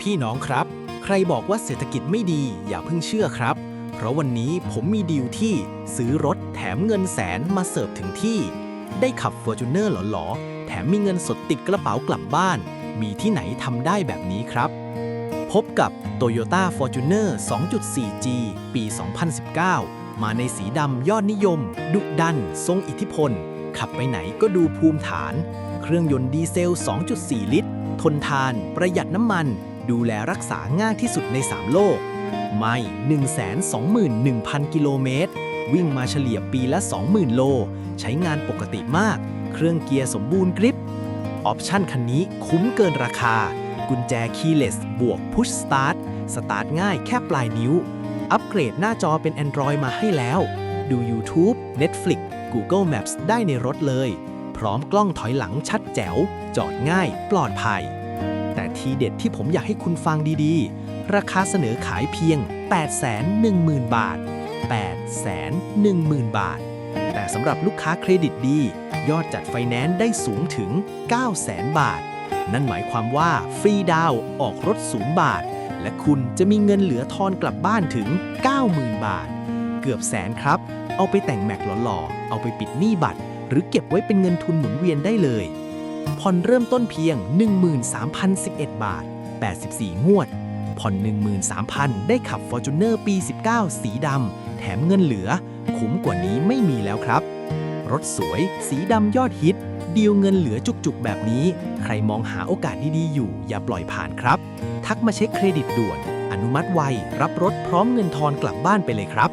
พี่น้องครับ ใครบอกว่าเศรษฐกิจไม่ดีอย่าเพิ่งเชื่อครับ เพราะวันนี้ผมมีดีลที่ซื้อรถแถมเงินแสนมาเสิร์ฟถึงที่ ได้ขับ f o r t u n e r หลอๆ แถมมีเงินสดติดกระเป๋ากลับบ้าน มีที่ไหนทำได้แบบนี้ครับ พบกับ Toyota Fortuner 2.4G ปี 2019 มาในสีดำยอดนิยม ดุดัน ทรงอิทธิพล ขับไปไหนก็ดูภูมิฐาน เครื่องยนต์ดีเซล 2.4 ลิตร ทนทาน ประหยัดน้ำมัน ดูแลรักษาง่ายที่สุดใน 3 โลก ไม่121,000 กิโลเมตร วิ่งมาเฉลี่ยปีละ 20,000 โล ใช้งานปกติมาก เครื่องเกียร์สมบูรณ์กริป ออปชั่นคันนี้คุ้มเกินราคา กุญแจคีย์เลสบวกพุชสตาร์ทสตาร์ทง่ายแค่ปลายนิ้ว อัปเกรดหน้าจอเป็น Android มาให้แล้ว ดู YouTube Netflix Google Maps ได้ในรถเลย พร้อมกล้องถอยหลังชัดแจ๋ว จอดง่าย ปลอดภัย ทีเด็ดที่ผมอยากให้คุณฟังดีๆ ราคาเสนอขายเพียง 810,000 บาท 810,000 บาท แต่สำหรับลูกค้าเครดิตดี ยอดจัดไฟแนนซ์ได้สูงถึง 900,000 บาท นั่นหมายความว่าฟรีดาวน์ออกรถศูนย์บาท และคุณจะมีเงินเหลือทอนกลับบ้านถึง 90,000 บาท เกือบแสนครับ เอาไปแต่งแม็กหล่อๆ เอาไปปิดหนี้บัตร หรือเก็บไว้เป็นเงินทุนหมุนเวียนได้เลย ผ่อนเริ่มต้นเพียง 13,011 บาท 84 งวด ผ่อน 13,000 ได้ขับ Fortuner ปี 19 สีดำ แถมเงินเหลือ คุ้มกว่านี้ไม่มีแล้วครับ รถสวย สีดำยอดฮิต ดีลเงินเหลือจุกๆ แบบนี้ ใครมองหาโอกาสดีๆ อยู่ อย่าปล่อยผ่านครับ ทักมาเช็คเครดิตด่วน อนุมัติไว รับรถพร้อมเงินทอนกลับบ้านไปเลยครับ